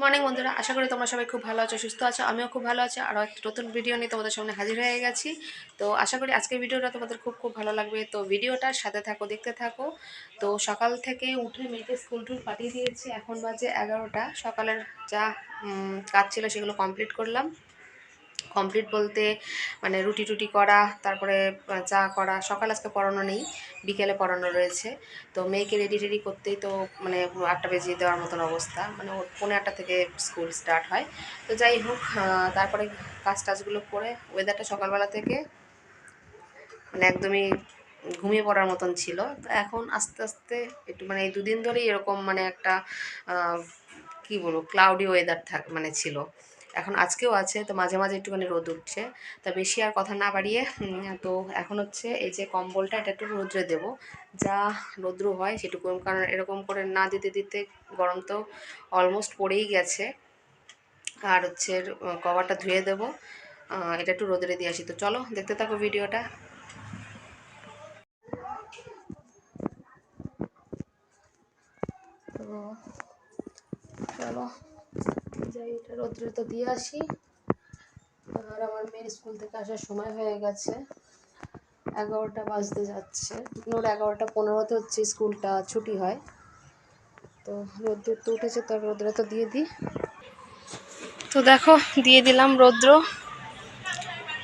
Morning বন্ধুরা, আশা করি তোমরা সবাই খুব ভালো আছো, সুস্থ আছো, আমিও খুব ভালো আছি আরও একটা নতুন ভিডিও নিয়ে তোমাদের সামনে হাজির হয়ে গেছি। তো আশা করি আজকের ভিডিওটা তোমাদের খুব খুব ভালো লাগবে। তো ভিডিওটার সাথে থাকো, দেখতে থাকো। তো সকাল থেকে উঠে মেয়েকে স্কুল টুল পাঠিয়ে দিয়েছি, এখন বাজে এগারোটা। সকালের যা কাজ ছিল সেগুলো কমপ্লিট করলাম। কমপ্লিট বলতে মানে রুটি টুটি করা, তারপরে চা করা, সকাল আজকে পড়ানো নেই, বিকেলে পড়ানো রয়েছে। তো মেয়েকে রেডি টেডি করতেই তো মানে আটটা বেজে দেওয়ার মতন অবস্থা। মানে ওর পৌনে আটটা থেকে স্কুল স্টার্ট হয়। তো যাই হোক তারপরে কাজ টাজগুলো করে ওয়েদারটা সকালবেলা থেকে মানে একদমই ঘুমিয়ে পড়ার মতন ছিল। তো এখন আস্তে আস্তে একটু মানে এই দুদিন ধরেই এরকম মানে একটা কি বলব ক্লাউডি ওয়েদার থাক মানে ছিল। এখন আজকেও আছে, তো মাঝে মাঝে একটুখানি রোদ উঠছে। তা বেশি আর কথা না বাড়িয়ে তো এখন হচ্ছে এই যে কম্বলটা, এটা একটু রোদ্রে দেব। যা রৌদ্র হয় সেটুকু, কারণ এরকম করে না দিতে দিতে গরম তো অলমোস্ট পড়েই গেছে। আর হচ্ছে কভারটা ধুয়ে দেবো। এটা একটু রোদরে দিয়ে আসি। তো চলো, দেখতে থাকো ভিডিওটা। চলো যাই, এটা রোদ্রে তো দিয়ে আসি। আর আমার মেয়ের স্কুল থেকে আসার সময় হয়ে গেছে। এগারোটা বাজতে যাচ্ছে। ওর এগারোটা পনেরোতে হচ্ছে স্কুলটা ছুটি হয়। তো রোদ্দুর তো উঠেছে, তো রোদ্রে তো দিয়ে দিই। তো দেখো, দিয়ে দিলাম রৌদ্র।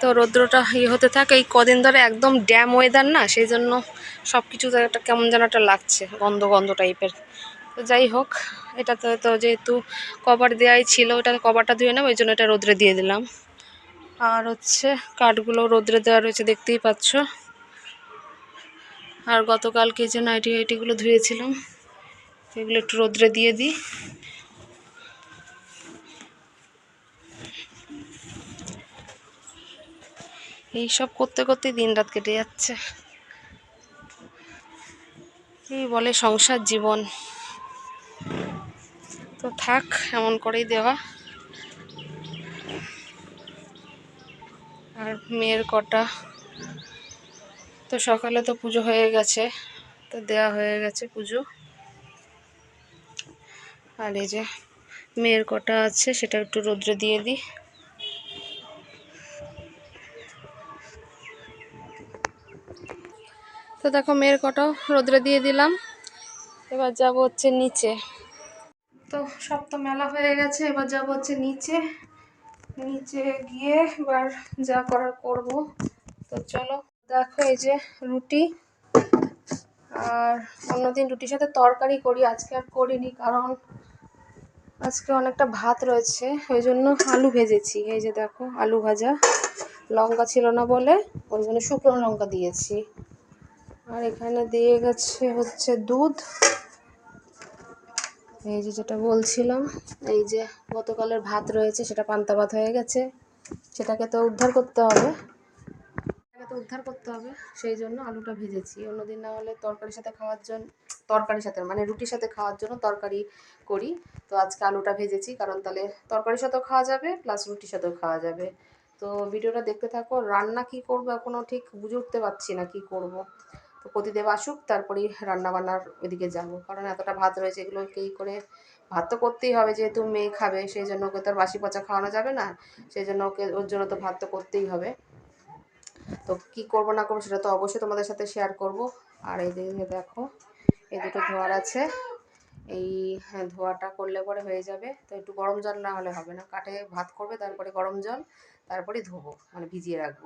তো রৌদ্রটা ইয়ে হতে থাকে, এই কদিন ধরে একদম ড্যাম ওয়েদার না, সেই জন্য সব কিছু একটা কেমন যেন একটা লাগছে, গন্ধ গন্ধ টাইপের তো যাই হোক, এটাতে তো তো যেহেতু কভার দেওয়াই ছিল ওটাকে কভারটা ধুয়ে নেব ওই জন্য এটা রোদ্রে দিয়ে দিলাম। আর হচ্ছে কাঠগুলো রোদ্রে দেওয়া রয়েছে, দেখতেই পাচ্ছ। আর গতকালকে যে নাইটি হাইটিগুলো ধুয়েছিলাম সেগুলো একটু রোদ্রে দিয়ে দিই। এই সব করতে করতে দিন রাত কেটে যাচ্ছে। এই বলে, সংসার জীবন। তো থাক, এমন করেই দেওয়া। আর মেয়ের কটা। তো সকালে তো পুজো হয়ে গেছে, তো দেয়া হয়ে গেছে পুজো। আর এই যে মেয়ের কটা আছে, সেটা একটু রোদ্রে দিয়ে দিই। তো দেখো মেয়ের কটাও রোদ্রে দিয়ে দিলাম। এবার যাব হচ্ছে নিচে। তো সব তো মেলা হয়ে গেছে, এবার যাব হচ্ছে নিচে। নিচে গিয়ে এবার যা করার করব। তো চলো, দেখো এই যে রুটি। আর অন্যদিন রুটির সাথে তরকারি করি, আজকে আর করিনি কারণ আজকে অনেকটা ভাত রয়েছে, ওই জন্য আলু ভেজেছি। এই যে দেখো, আলু ভাজা। লঙ্কা ছিল না বলে ওই জন্য শুকনো লঙ্কা দিয়েছি। আর এখানে দিয়ে গেছে হচ্ছে দুধ। এই যে যেটা বলছিলাম, এই যে গতকালের ভাত রয়েছে, সেটা পান্তা ভাত হয়ে গেছে। সেটাকে তো উদ্ধার করতে হবে। সেটাকে তো উদ্ধার করতে হবে, সেই জন্য আলুটা ভেজেছি। অন্যদিন না হলে তরকারির সাথে খাওয়ার জন্য তরকারির সাথে মানে রুটির সাথে খাওয়ার জন্য তরকারি করি। তো আজকে আলুটা ভেজেছি, কারণ তাহলে তরকারির সাথেও খাওয়া যাবে, প্লাস রুটির সাথেও খাওয়া যাবে। তো ভিডিওটা দেখতে থাকো, রান্না কি করব এখনও ঠিক বুঝে উঠতে পারছি না কি করব। প্রতিদেব আসুক, তারপরেই রান্নাবান্নার ওইদিকে যাব। কারণ এতটা ভাত রয়েছে এগুলোকে এই করে? ভাত তো করতেই হবে, যেহেতু মেয়ে খাবে সেই জন্য ওকে তো আর বাসি পচা খাওয়ানো যাবে না সেই জন্য ওকে, ওর জন্য তো ভাত তো করতেই হবে। তো কি করব না করব সেটা তো অবশ্যই তোমাদের সাথে শেয়ার করব। আর এই দিকে দেখো, এই দুটো ধোয়ার আছে। এই ধোয়াটা করলে পরে হয়ে যাবে। তো একটু গরম জল না হলে হবে না। কাঠে ভাত করবে, তারপরে গরম জল, তারপরে ধোবো মানে ভিজিয়ে রাখব।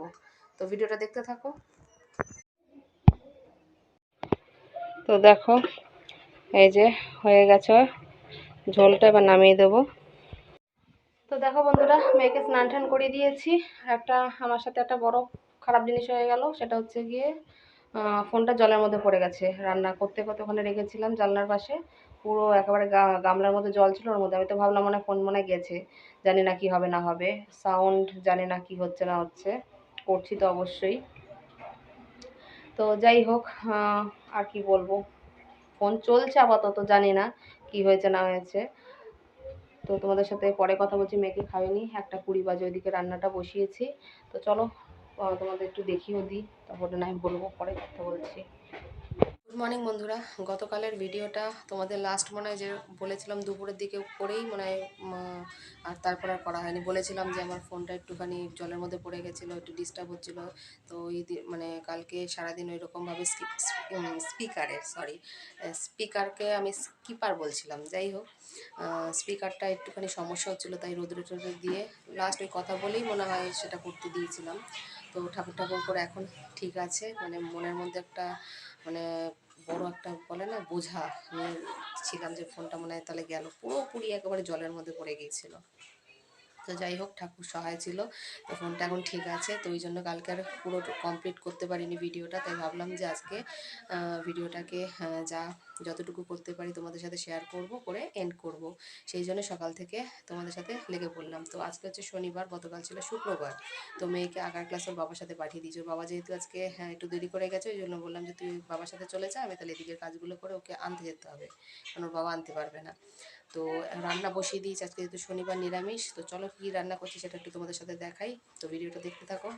তো ভিডিওটা দেখতে থাকো। তো দেখো, এই যে হয়ে গেছে ঝোলটা, এবার নামিয়ে দেবো। তো দেখো বন্ধুরা, মেয়েকে স্নান টান করিয়ে দিয়েছি। একটা, আমার সাথে একটা বড় খারাপ জিনিস হয়ে গেল, সেটা হচ্ছে গিয়ে ফোনটা জলের মধ্যে পড়ে গেছে। রান্না করতে করতে ওখানে রেখেছিলাম জানলার পাশে। পুরো একেবারে গামলার মধ্যে জল ছিল ওর মধ্যে। আমি তো ভাবলাম মনে ফোন মনে গেছে। জানি না কি হবে, না হবে। সাউন্ড জানি না কি হচ্ছে, না হচ্ছে। করছি তো অবশ্যই। তো যাই হোক আর কি বলব? ফোন চলছে আপাতত, জানি না কি হয়েছে, না হয়েছে। তো তোমাদের সাথে পরে কথা বলছি, মেয়েকে খাইনি একটা কুড়ি বাজে ওইদিকে রান্নাটা বসিয়েছি। তো চলো তোমাদের একটু দেখিয়েও দিই, তারপরে না আমি বলব, পরে কথা বলছি। গুড মর্নিং বন্ধুরা। গতকালের ভিডিওটা তোমাদের লাস্ট মনে হয় যে বলেছিলাম দুপুরের দিকে করেই মনে হয় আর তারপর আর করা হয়নি। বলেছিলাম যে আমার ফোনটা একটুখানি জলের মধ্যে পড়ে গেছিল, একটু ডিস্টার্ব হচ্ছিল। তো ওই মানে কালকে সারাদিন ওই রকমভাবে স্পিকারের সরি স্পিকারকে আমি স্কিপার বলছিলাম। যাই হোক স্পিকারটা একটুখানি সমস্যা হচ্ছিল, তাই রোদ্রে টোদ্রে দিয়ে লাস্ট ওই কথা বলেই মনে হয় সেটা করতে দিয়েছিলাম। তো ঠাকুর ঠাকুর করে এখন ঠিক আছে। মানে মনের মধ্যে একটা মানে বড় একটা বলে না, বোঝা ছিলাম যে ফোনটা মনে হয় তাহলে গেল। পুরোপুরি একেবারে জলের মধ্যে পড়ে গিয়েছিল। তো যাই হোক, ঠাকুর সহায় ছিল। তো ফোনটা এখন ঠিক আছে। তো ওই জন্য কালকে আর পুরো কমপ্লিট করতে পারিনি ভিডিওটা। তাই ভাবলাম যে আজকে ভিডিওটাকে যা যতটুকু করতে পারি তোমাদের সাথে শেয়ার করব, করে এন্ড করব। সেই জন্য সকাল থেকে তোমাদের সাথে লেগে পড়লাম। তো আজকে হচ্ছে শনিবার, গতকাল ছিল শুক্রবার। তো মেয়েকে আঁকার ক্লাস বাবার সাথে পাঠিয়ে দিয়েছি। বাবা যেহেতু আজকে হ্যাঁ একটু দেরি করে গেছে, ওই জন্য বললাম যে তুই বাবার সাথে চলে যা, আমি তাহলে এদিকের কাজগুলো করে ওকে আনতে যেতে হবে। কারণ ওর বাবা আনতে পারবে না। তো রান্না বসিয়ে দিয়েছি। আজকে যেহেতু শনিবার নিরামিষ, তো চলো কী রান্না করছি সেটা একটু তোমাদের সাথে দেখাই। তো ভিডিওটা দেখতে থাকো।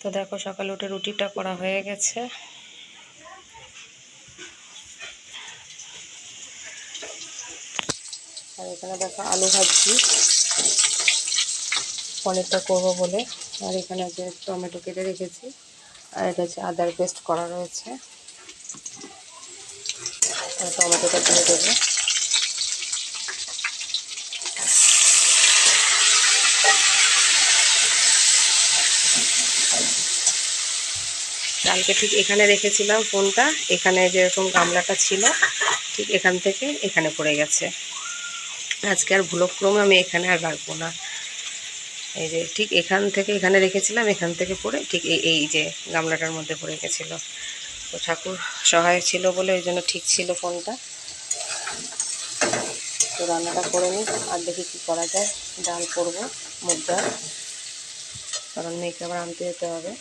তো দেখো সকালে উঠে রুটিটা করা হয়ে গেছে। আর এখানে দেখো আলু ভাজছি পনিরটা করব বলে। আর এখানে যে টমেটো কেটে রেখেছি। আর এটা হচ্ছে আদার পেস্ট করা রয়েছে। টমেটোটা দিয়ে দেবো কালকে ঠিক এখানে রেখেছিলাম ফোনটা, এখানে যেরকম গামলাটা ছিল, ঠিক এখান থেকে এখানে পড়ে গেছে। আজকে আর ভুলক্রমে আমি এখানে আর রাখব না। এই যে ঠিক এখান থেকে এখানে রেখেছিলাম, এখান থেকে পড়ে ঠিক এই যে গামলাটার মধ্যে পড়ে গেছিল। তো ঠাকুর সহায় ছিল বলে ওই জন্য ঠিক ছিল ফোনটা। তো রান্নাটা করে নিই আর দেখি কী করা যায়। ডাল করব মুগ ডাল। কারণ মেয়েকে আবার আনতে যেতে হবে।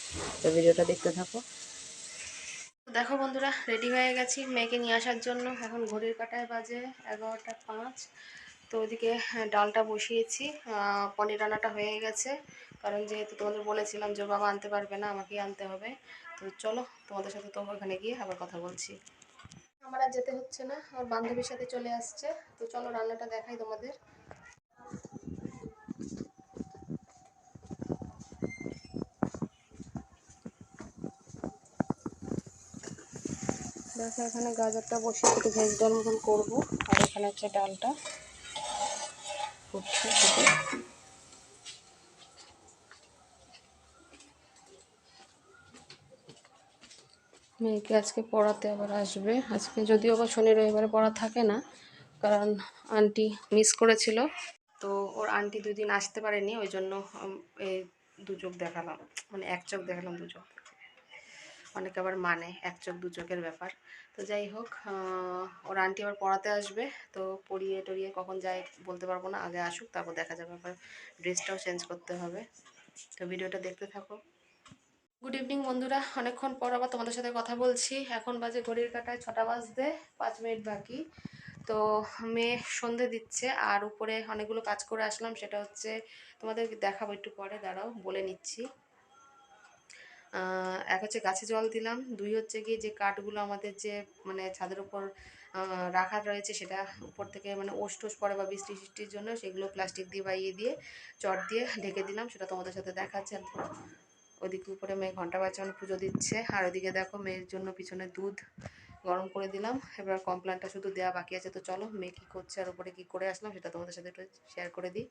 তো ভিডিওটা দেখতে থাকো। দেখো বন্ধুরা রেডি হয়ে গেছি মেয়েকে নিয়ে আসার জন্য। এখন ঘড়ির কাটায় বাজে এগারোটা পাঁচ। তো ওইদিকে হ্যাঁ, ডালটা বসিয়েছি। পনির রান্নাটা হয়ে গেছে। কারণ যেহেতু তোমাদের বলেছিলাম যে বাবা আনতে পারবে না আমাকেই আনতে হবে। তো চলো, তোমাদের সাথে তো ওখানে গিয়ে আবার কথা বলছি। আমার আর যেতে হচ্ছে না, আমার বান্ধবীর সাথে চলে আসছে। তো চলো, রান্নাটা দেখাই তোমাদের। দেখো, এখানে গাজরটা বসিয়ে একটু ভেজ ডাল মতন করব, আর এখানে হচ্ছে ডালটা। মেয়েকে আজকে পড়াতে আবার আসবে। আজকে যদিও বা শনি রবিবারে পড়া থাকে না, কারণ আন্টি মিস করেছিল। তো ওর আন্টি দুই দিন আসতে পারেনি, ওই জন্য এই দু চোখ দেখালাম। মানে এক চোখ দেখালাম দু চোখ। অনেকে আবার মানে এক চোখ দু চোখের ব্যাপার। তো যাই হোক ওর আন্টি আবার পড়াতে আসবে। তো পড়িয়ে টড়িয়ে কখন যায় বলতে পারব না, আগে আসুক, তারপর দেখা যাবে, আবার ড্রেসটাও চেঞ্জ করতে হবে। তো ভিডিওটা দেখতে থাকো। গুড ইভিনিং বন্ধুরা। অনেকক্ষণ পর আবার তোমাদের সাথে কথা বলছি। এখন বাজে ঘড়ির কাটায় ছটা বাজতে পাঁচ মিনিট বাকি। তো মেয়ে সন্ধে দিচ্ছে, আর উপরে অনেকগুলো কাজ করে আসলাম। সেটা হচ্ছে তোমাদের দেখাবো একটু পরে। দাঁড়াও, বলে নিচ্ছি। এক হচ্ছে গাছে জল দিলাম। দুই হচ্ছে গিয়ে যে কাঠগুলো আমাদের যে মানে ছাদের উপর রাখা রয়েছে, সেটা উপর থেকে মানে ওষ টোষ পড়ে বা বৃষ্টি সৃষ্টির জন্য, সেগুলো প্লাস্টিক দিয়ে বাইয়ে দিয়ে, চট দিয়ে ঢেকে দিলাম। সেটা তোমাদের সাথে দেখাচ্ছে ওদিকে উপরে মেয়ে ঘণ্টা বাজানো পুজো দিচ্ছে। আর ওদিকে দেখো মেয়ের জন্য পিছনে দুধ গরম করে দিলাম। এবার কমপ্লেনটা শুধু দেওয়া বাকি আছে। তো চলো, মেয়ে কী করছে আর উপরে কী করে আসলাম সেটা তোমাদের সাথে একটু শেয়ার করে দিই।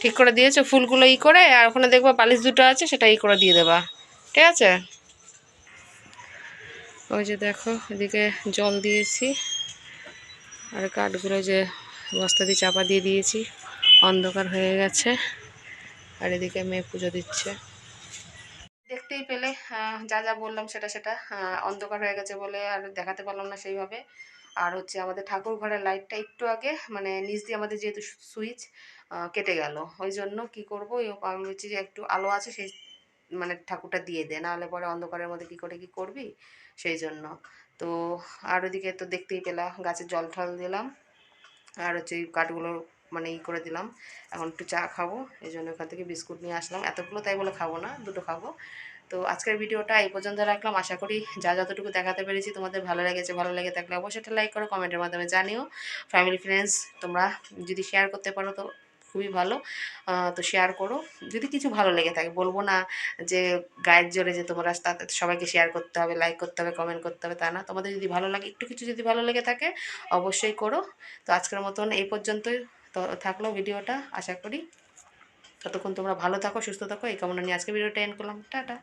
ঠিক করে দিয়েছ ফুলগুলো ই করে? আর ওখানে দেখবা বালিশ দুটো আছে, সেটা ই করে দিয়ে দেবা। ঠিক আছে? ওই যে দেখো, এদিকে জল দিয়েছি। আর কাঠগুলো যে বস্তা দিয়ে চাপা দিয়ে দিয়েছি। অন্ধকার হয়ে গেছে। আর এদিকে মেয়ে পুজো দিচ্ছে। দেখতেই পেলে যা যা বললাম সেটা সেটা অন্ধকার হয়ে গেছে বলে আর দেখাতে পারলাম না সেইভাবে। আর হচ্ছে আমাদের ঠাকুর ঘরের লাইটটা একটু আগে মানে নিচ দিয়ে আমাদের যেহেতু সুইচ কেটে গেল। ওই জন্য কি করব? আমি বলছি যে একটু আলো আছে সেই মানে ঠাকুরটা দিয়ে দে নাহলে পরে অন্ধকারের মধ্যে কি করে কি করবি? সেই জন্য। তো আর ওদিকে তো দেখতেই পেলাম গাছে জল ঠল দিলাম। আর হচ্ছে এই কাঠগুলো মানে ই করে দিলাম। এখন একটু চা খাব, এই জন্য ওখান থেকে বিস্কুট নিয়ে আসলাম। এতগুলো তাই বলে খাব না, দুটো খাব। তো আজকের ভিডিওটা এই পর্যন্ত রাখলাম। আশা করি যা যতটুকু দেখাতে পেরেছি তোমাদের ভালো লেগেছে, ভালো লেগে থাকলে অবশ্যই একটা লাইক করো কমেন্টের মাধ্যমে জানিও। ফ্যামিলি ফ্রেন্ডস তোমরা যদি শেয়ার করতে পারো তো খুবই ভালো। তো শেয়ার করো। যদি কিছু ভালো লেগে থাকে, বলব না যে গায়ের জোরে যে তোমরা তাতে সবাইকে শেয়ার করতে হবে লাইক করতে হবে কমেন্ট করতে হবে, তা না। তোমাদের যদি ভালো লাগে, একটু কিছু যদি ভালো লেগে থাকে, অবশ্যই করো। তো আজকের মতন এই পর্যন্তই থাকল ভিডিওটা। আশা করি ততক্ষণ তোমরা ভালো থাকো, সুস্থ থাকো। এই কামনা নিয়ে আজকে ভিডিওটা এন্ড করলাম। টাটা।